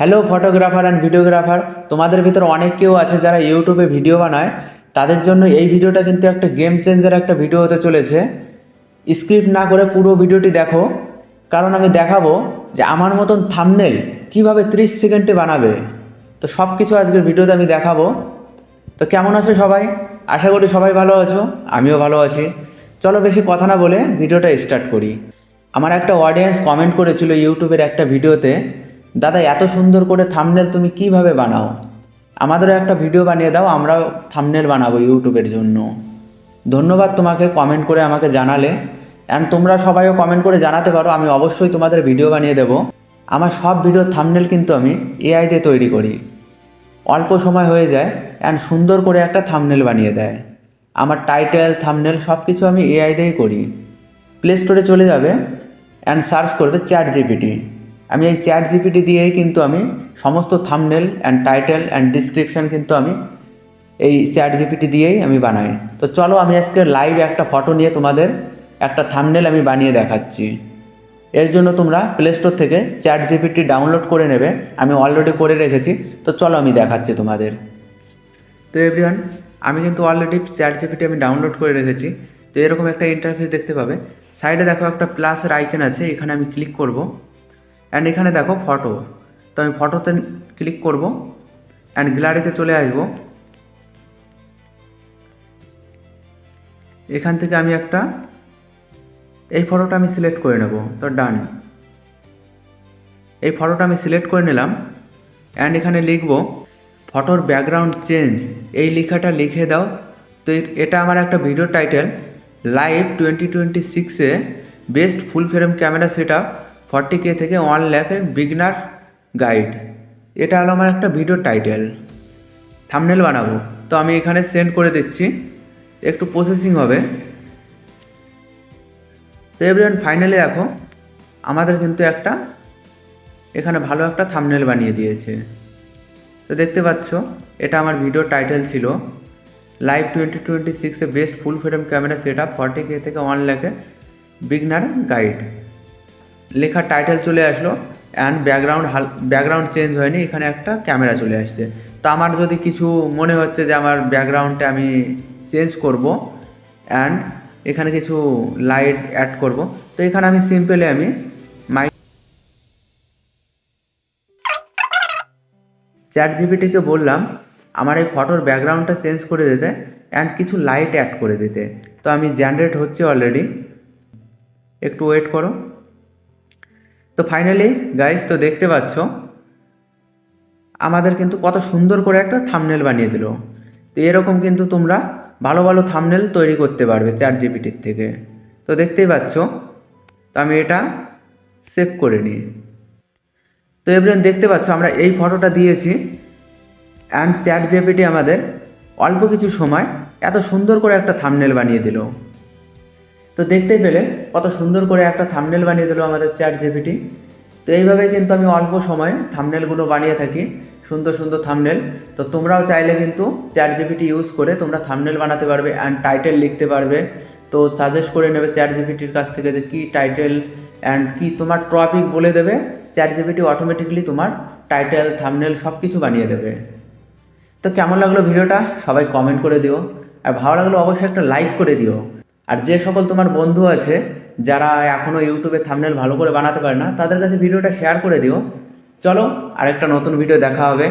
Hello photographer and videographer তোমাদের ভিতর অনেক কেউ আছে যারা ইউটিউবে ভিডিও বানায়। তাদের জন্য এই ভিডিওটা কিন্তু একটা গেম চেঞ্জার একটা ভিডিও হতে চলেছে। স্ক্রিপ্ট না করে পুরো ভিডিওটি দেখো। কারণ আমি দেখাবো যে আমার মতন থামনেল কীভাবে 30 সেকেন্ডে বানাবে। তো সব কিছু আজকের ভিডিওতে আমি দেখাবো। তো কেমন আছো সবাই? আশা করি সবাই ভালো আছো, আমিও ভালো আছি। চলো বেশি কথা না বলে ভিডিওটা স্টার্ট করি। আমার একটা অডিয়েন্স কমেন্ট করেছিল ইউটিউবের একটা ভিডিওতে দাদা, এত সুন্দর করে থামনেল তুমি কীভাবে বানাও? আমাদেরও একটা ভিডিও বানিয়ে দাও, আমরাও থামনেল বানাবো ইউটিউবের জন্য। ধন্যবাদ তোমাকে কমেন্ট করে আমাকে জানালে। অ্যান্ড তোমরা সবাইও কমেন্ট করে জানাতে পারো, আমি অবশ্যই তোমাদের ভিডিও বানিয়ে দেবো। আমার সব ভিডিও থামনেল কিন্তু আমি এআই দিয়ে তৈরি করি। অল্প সময় হয়ে যায় অ্যান্ড সুন্দর করে একটা থামনেল বানিয়ে দেয়। আমার টাইটেল থামনেল সব কিছু আমি এআই দিয়েই করি। প্লে স্টোরে চলে যাবে অ্যান্ড সার্চ করবে চ্যাট জিপিটি আমি এই চ্যাট জিপিটি দিয়েই কিন্তু আমি সমস্ত thumbnail and title and description কিন্তু আমি এই চ্যাট জিপিটি দিয়েই আমি বানাই। তো চলো আমি আজকে লাইভ একটা ফটো নিয়ে তোমাদের একটা থামনেল আমি বানিয়ে দেখাচ্ছি। এর জন্য তোমরা প্লে স্টোর থেকে চ্যাট জিপিটি ডাউনলোড করে নেবে। আমি অলরেডি করে রেখেছি। তো চলো আমি দেখাচ্ছি তোমাদের। তো এভরিওয়ান আমি কিন্তু অলরেডি চ্যাট জিপিটি আমি ডাউনলোড করে রেখেছি। তো এরকম একটা ইন্টারফেস দেখতে পাবে। সাইডে দেখো একটা প্লাসের আইকন আছে। এখানে আমি ক্লিক করব। অ্যান্ড এখানে দেখো ফটো তো আমি ফটোতে ক্লিক করব অ্যান্ড গ্যালারিতে চলে আসব। এখান থেকে আমি একটা, এই ফটোটা আমি সিলেক্ট করে নেব। তো ডান এই ফটোটা আমি সিলেক্ট করে নিলাম। অ্যান্ড এখানে লিখব ফটোর ব্যাকগ্রাউন্ড চেঞ্জ এই লেখাটা লিখে দাও। তো এটা আমার একটা video title live twenty twenty সিক্সে best full frame camera set up forty K থেকে ওয়ান ল্যাখে বিগনার গাইড। এটা হলো আমার একটা ভিডিও টাইটেল। থামনেল বানাবো। তো আমি এখানে সেন্ড করে দিচ্ছি। একটু প্রসেসিং হবে। তো এভরিওয়ান ফাইনালি দেখো, আমাদের কিন্তু একটা, এখানে ভালো একটা থামনেল বানিয়ে দিয়েছে। তো দেখতে পাচ্ছ, এটা আমার ভিডিও টাইটেল ছিল। লাইভ টোয়েন্টি টোয়েন্টি সিক্সে best full frame camera set up forty K থেকে ওয়ান ল্যাখে বিগনার গাইড লেখা টাইটেল চলে আসলো অ্যান্ড ব্যাকগ্রাউন্ড হাল ব্যাকগ্রাউন্ড চেঞ্জ হয়নি, এখানে একটা ক্যামেরা চলে আসছে। তো আমার যদি কিছু মনে হচ্ছে যে আমার ব্যাকগ্রাউন্ডটা আমি চেঞ্জ করব অ্যান্ড এখানে কিছু লাইট অ্যাড করব, তো এখানে আমি সিম্পলি আমি মাই চ্যাট জিপিটিকে বললাম, আমার এই ফটোর ব্যাকগ্রাউন্ডটা চেঞ্জ করে দিতে অ্যান্ড কিছু লাইট অ্যাড করে দিতে। তো আমি জেনারেট হচ্ছে অলরেডি একটু ওয়েট করো। তো ফাইনালি গাইজ তো দেখতে পাচ্ছ, আমাদের কিন্তু কত সুন্দর করে একটা থামনেল বানিয়ে দিল। তো এরকম কিন্তু তোমরা ভালো ভালো থামনেল তৈরি করতে পারবে চ্যাট জিপিটির থেকে। তো দেখতেই পাচ্ছ, তো আমি এটা সেভ করে নিই। তো এবার দেখতে পাচ্ছ, আমরা এই ফটোটা দিয়েছি। অ্যান্ড চ্যাট জিপিটি আমাদের অল্প কিছু সময় এত সুন্দর করে একটা থামনেল বানিয়ে দিল। তো দেখতেই পেলে কত সুন্দর করে একটা থামনেল বানিয়ে দিল আমাদের চ্যাট জিপিটি তো এইভাবে কিন্তু আমি অল্প সময়ে থামনেলগুলো বানিয়ে থাকি, সুন্দর সুন্দর থামনেল তো তোমরাও চাইলে কিন্তু চ্যাট জিপিটি ইউজ করে তোমরা থামনেল বানাতে পারবে অ্যান্ড টাইটেল লিখতে পারবে। তো সাজেস্ট করে নেবে চ্যাট জিপিটির কাছ থেকে যে কী টাইটেল অ্যান্ড কি তোমার টপিক বলে দেবে। চ্যাট জিপিটি অটোমেটিকলি তোমার টাইটেল থামনেল সব কিছু বানিয়ে দেবে। তো কেমন লাগল ভিডিওটা? সবাই কমেন্ট করে দিও। আর ভালো লাগল অবশ্যই একটা লাইক করে দিও। আর যে সকল তোমার বন্ধু আছে, যারা এখনও ইউটিউবে থামনেল ভালো করে বানাতে পারে না, তাদের কাছে ভিডিওটা শেয়ার করে দিও। চলো, আরেকটা নতুন ভিডিও দেখা হবে।